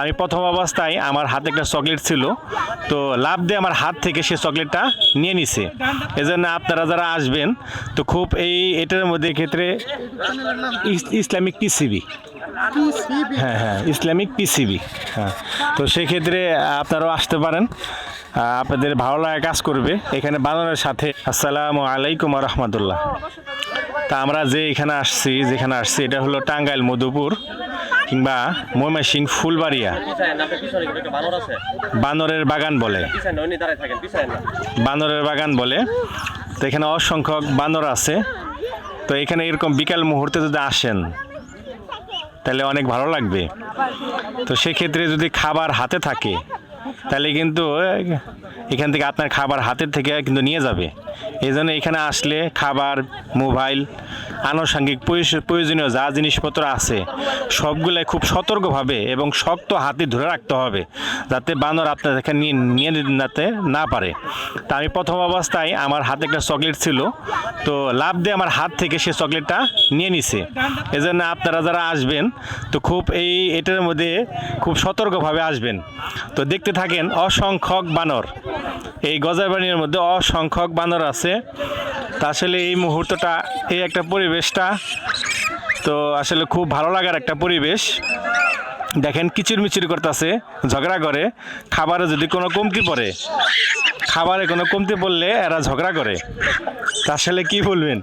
আমি প্রথম অবস্থায় আমার হাতে একটা চকলেট ছিল তো লাভ দিয়ে আমার হাত থেকে সে চকলেটটা নিয়ে নিছে। এজন্য আপনারা যারা আসবেন তো খুব এই এটার মধ্যে ক্ষেত্রে ইসলামিক পিসিবি। হ্যাঁ হ্যাঁ ইসলামিক পিসিবি হ্যাঁ। তো সেক্ষেত্রে আপনারাও আসতে পারেন আপনাদের ভালো লাগা কাজ করবে। এখানে বানানোর সাথে আসসালামু আলাইকুম রহমতুল্লাহ। তা আমরা যে এখানে আসছি যেখানে আসছি এটা হলো টাঙ্গাইল মধুপুর কিংবা ময়মাসিং ফুলবাড়িয়া বানরের বাগান বলে। বানরের বাগান বলে। তো এখানে অসংখ্যক বানর আছে। তো এখানে এরকম বিকাল মুহূর্তে যদি আসেন, তাহলে অনেক ভালো লাগবে। তো সেক্ষেত্রে যদি খাবার হাতে থাকে, তাহলে কিন্তু এখান থেকে আপনার খাবার হাতের থেকে কিন্তু নিয়ে যাবে। এই জন্য এখানে আসলে খাবার, মোবাইল, আনুষঙ্গিক প্রয়োজ- প্রয়োজনীয় যা জিনিসপত্র আছে, সবগুলাই খুব সতর্কভাবে এবং শক্ত হাতে ধরে রাখতে হবে, যাতে বানর আপনার এখানে নিয়ে নিয়ে নিতে না পারে। তা আমি প্রথম অবস্থায় আমার হাতে একটা চকলেট ছিল, তো লাভ দিয়ে আমার হাত থেকে সে চকলেটটা নিয়ে নিছে। এজন্য আপনারা যারা আসবেন, তো খুব এই, এটার মধ্যে খুব সতর্কভাবে আসবেন। তো দেখতে থাকেন অসংখ্যক বানর। এই গজাবাড়ির মধ্যে অসংখ্যক বানর আছে। তা আসলে এই মুহূর্তটা, এই একটা পরিবেশটা তো আসলে খুব ভালো লাগার একটা পরিবেশ। দেখেন কিচির মিচির করতেছে, ঝগড়া করে। খাবারে যদি কোনো কমতি পড়ে, খাবারে কোনো কমতি পড়লে এরা ঝগড়া করে। আসলে কি বলবেন?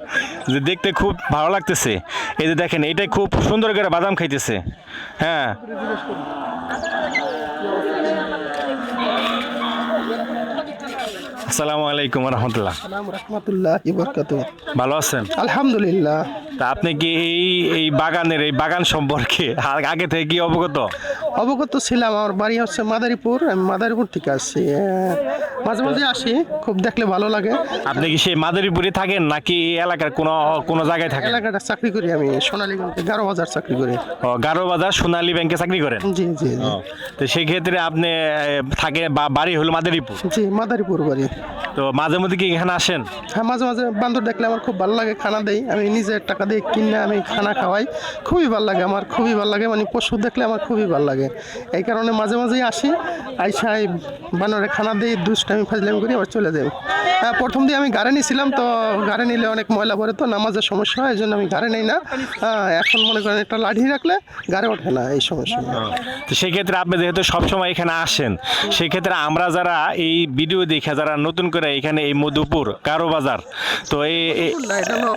যে দেখতে খুব ভালো লাগতেছে। এই যে দেখেন এটাই খুব সুন্দর করে বাদাম খাইতেছে। হ্যাঁ। আসসালামু আলাইকুম রহমতুল্লাহ। রহমতুল্লাহ ভালো আছেন? আলহামদুলিল্লাহ। তা আপনি কি এই এই বাগানের এই বাগান সম্পর্কে আগে থেকে কি অবগত? অবগত ছিলাম আমার বাড়ি হচ্ছে মাদারীপুর আমি মাদারীপুর থেকে আসছি। মাঝে মাঝে আসি খুব দেখলে ভালো লাগে। আপনি কি সেই মাদারীপুরে থাকেন নাকি এলাকার কোনো কোনো জায়গায় থাকেন? এলাকাটা চাকরি করি আমি সোনালীগঞ্জে গারো বাজার চাকরি করি। ও গারো বাজার সোনালী ব্যাংকে চাকরি করেন? জি জি তো সেই ক্ষেত্রে আপনি থাকে বা বাড়ি হলো মাদারীপুর? জি মাদারীপুর বাড়ি। তো মাঝে মধ্যে কি এখানে আসেন? হ্যাঁ মাঝে মাঝে বান্দর দেখলে আমার খুব ভালো লাগে খানা দেই। আমি নিজের টাকা দিয়ে কিনে আমি খানা খাওয়াই খুবই ভালো লাগে আমার খুবই ভালো লাগে মানে পশু দেখলে আমার খুবই ভালো লাগে। এই কারণে মাঝে মাঝেই আসি আইসাই বানরে খানা দিই দুষ্টামি ফাজলামি করি, আবার চলে যাই। প্রথম দিয়ে আমি গাড়ি নিয়েছিলাম তো গাড়ি নিলে অনেক ময়লা পড়ে তো নামাজের সমস্যা হয় এই জন্য আমি গাড়ি নেই না। হ্যাঁ, এখন মনে করেন একটা লাঠি রাখলে গাড়ি ওঠে না এই সমস্যা। তো সেক্ষেত্রে আপনি যেহেতু সবসময় এখানে আসেন সেক্ষেত্রে আমরা যারা এই ভিডিও দেখে যারা নতুন করে এখানে এই মধুপুর কারও বাজার তো এই এটা হলো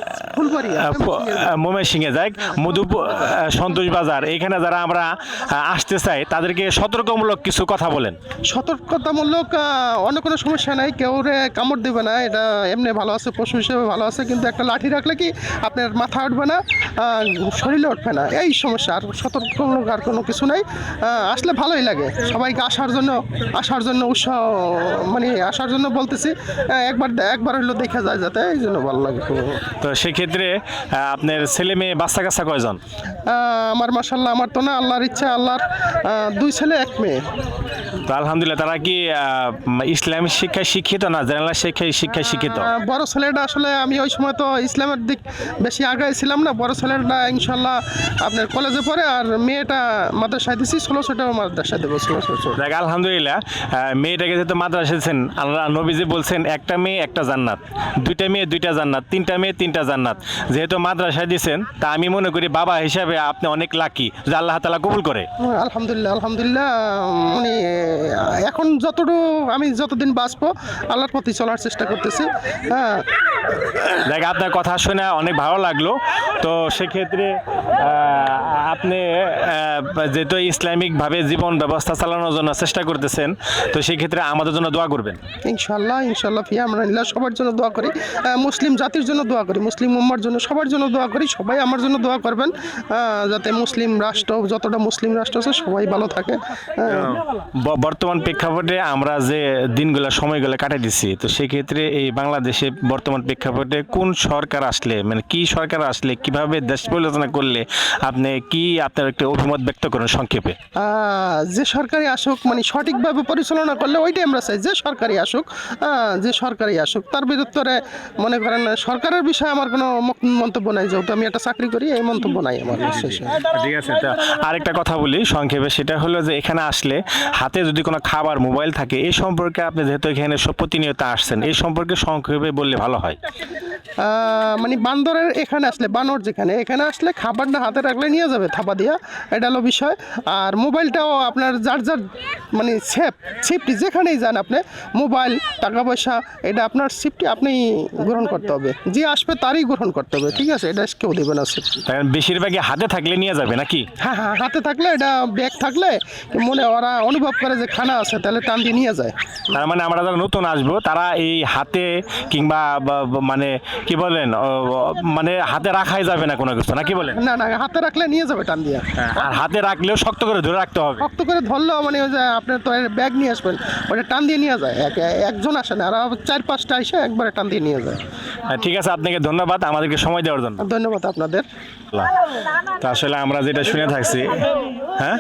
যাই মধুপুর সন্তোষ বাজার এখানে যারা আমরা আসতে চাই তাদেরকে সতর্কমূলক কিছু কথা বলেন। সতর্কতামূলক অন্য কোনো সমস্যা নাই কেউ রে কামড় দেবে না এটা এমনি ভালো আছে পশু হিসেবে ভালো আছে কিন্তু একটা লাঠি রাখলে কি আপনার মাথা উঠবে না শরীরে উঠবে না? এই সমস্যা আর সতর্কমূলক আর কোনো কিছু নাই। আসলে ভালোই লাগে। সবাইকে আসার জন্য আসার জন্য উৎসাহ মানে আসার জন্য বলতেছি একবার একবার হইল দেখা যায় যাতে এই জন্য ভালো লাগে। তো সেক্ষেত্রে আপনার ছেলে মেয়ে বাচ্চা কাচ্চা কয়জন? আমার মাসাল্লাহ আমার তো না আল্লাহর ইচ্ছা আল্লাহর দুই ছেলে এক মেয়ে। তো আলহামদুলিল্লাহ তারা কি আহ, ইসলামিক শিক্ষায় শিক্ষিত না জেনারেল শিক্ষায় শিক্ষায় শিক্ষিত? বড় ছেলেটা আসলে আমি ওই সময় তো ইসলামের দিক বেশি আগায় ছিলাম না। বড় ছেলেটা ইনশাল্লাহ আপনার কলেজে পড়ে আর মেয়েটা মাদ্রাসায় দিছি ষোলো ছোটাও মাদ্রাসায় দেবো ষোলো দেখ আলহামদুলিল্লাহ মেয়েটাকে যেহেতু মাদ্রাসা এসেছেন আল্লাহ নবীজি বলছেন একটা মেয়ে একটা জান্নাত। দুইটা মেয়ে দুইটা জান্নাত। তিনটা মেয়ে তিনটা জান্নাত। যেহেতু মাদ্রাসায় দিয়েছেন তা আমি মনে করি বাবা হিসাবে আপনি অনেক লাকি যে আল্লাহ তালা কবুল করে। আলহামদুলিল্লাহ আলহামদুলিল্লাহ উনি এখন যতটুকু আমি যতদিন বাঁচবো আল্লাহর প্রতি চলার চেষ্টা করতেছি। হ্যাঁ। দেখ আপনার কথা শুনে অনেক ভালো লাগল। তো সেক্ষেত্রে আপনি যেহেতু ইসলামিকভাবে জীবন ব্যবস্থা চালানোর জন্য চেষ্টা করতেছেন তো সেক্ষেত্রে আমাদের জন্য দোয়া করবেন। ইনশাল্লাহ ইনশাল্লাহ ফিয়া আমরা সবার জন্য দোয়া করি। মুসলিম জাতির জন্য দোয়া করি মুসলিম উম্মার জন্য সবার জন্য দোয়া করি সবাই আমার জন্য দোয়া করবেন। যাতে মুসলিম রাষ্ট্র যতটা মুসলিম রাষ্ট্র আছে সবাই ভালো থাকে। বর্তমান প্রেক্ষাপটে আমরা যে দিনগুলো সময়গুলো কাটাই দিচ্ছি তো সেক্ষেত্রে এই বাংলাদেশে বর্তমান প্রেক্ষাপটে কোন সরকার আসলে মানে কি সরকার আসলে কীভাবে দেশ পরিচালনা করলে আপনি কি আপনার একটা অভিমত ব্যক্ত করেন সংক্ষেপে? যে সরকারি আসুক মানে সঠিকভাবে পরিচালনা করলে ওইটাই আমরা চাই। যে সরকারি আসুক যে সরকারি আসুক তার বিরুদ্ধে মনে করেন সরকারের বিষয়ে আমার কোনো মন্তব্য নাই যেহেতু আমি একটা চাকরি করি এই মন্তব্য নাই আমার ঠিক আছে আরেকটা কথা বলি সংক্ষেপে সেটা হলো যে এখানে আসলে হাতে যদি কোনো খাবার মোবাইল থাকে এই সম্পর্কে আপনি যেহেতু এখানে প্রতিনিয়ত আসছেন এই সম্পর্কে সংক্ষেপে বললে ভালো হয়। Ça fait মানে বান্দরের এখানে আসলে বানর যেখানে এখানে আসলে খাবারটা হাতে রাখলে নিয়ে যাবে থাপা দিয়া এটা হলো বিষয়। আর মোবাইলটাও আপনার যার যার মানে সেফ সেফটি যেখানেই যান আপনি মোবাইল টাকা পয়সা এটা আপনার সেফটি আপনি গ্রহণ করতে হবে। যে আসবে তারই গ্রহণ করতে হবে ঠিক আছে? এটা কেউ দেবে না সেফটি বেশিরভাগই হাতে থাকলে নিয়ে যাবে নাকি? হ্যাঁ হ্যাঁ হাতে থাকলে এটা ব্যাগ থাকলে মনে ওরা অনুভব করে যে খানা আছে তাহলে টান দিয়ে নিয়ে যায়। তার মানে আমরা যারা নতুন আসব তারা এই হাতে কিংবা মানে কি বলেন? মানে হাতে রাখাই যাবে না কোনো কিছু না কি বলেন? না না হাতে রাখলে নিয়ে যাবে টান দিয়ে। আর হাতে রাখলেও শক্ত করে ধরে রাখতে হবে। শক্ত করে ধরলেও মানে ওই যে আপনার তো ব্যাগ নিয়ে আসবেন ওটা টান দিয়ে নিয়ে যায়। এক একজন আসে না আর চার পাঁচটা এসে একবারে টান দিয়ে নিয়ে যায়। হ্যাঁ, ঠিক আছে আপনাকে ধন্যবাদ আমাদেরকে সময় দেওয়ার জন্য। ধন্যবাদ আপনাদের। তো আসলে আমরা যেটা শুনে থাকছি হ্যাঁ?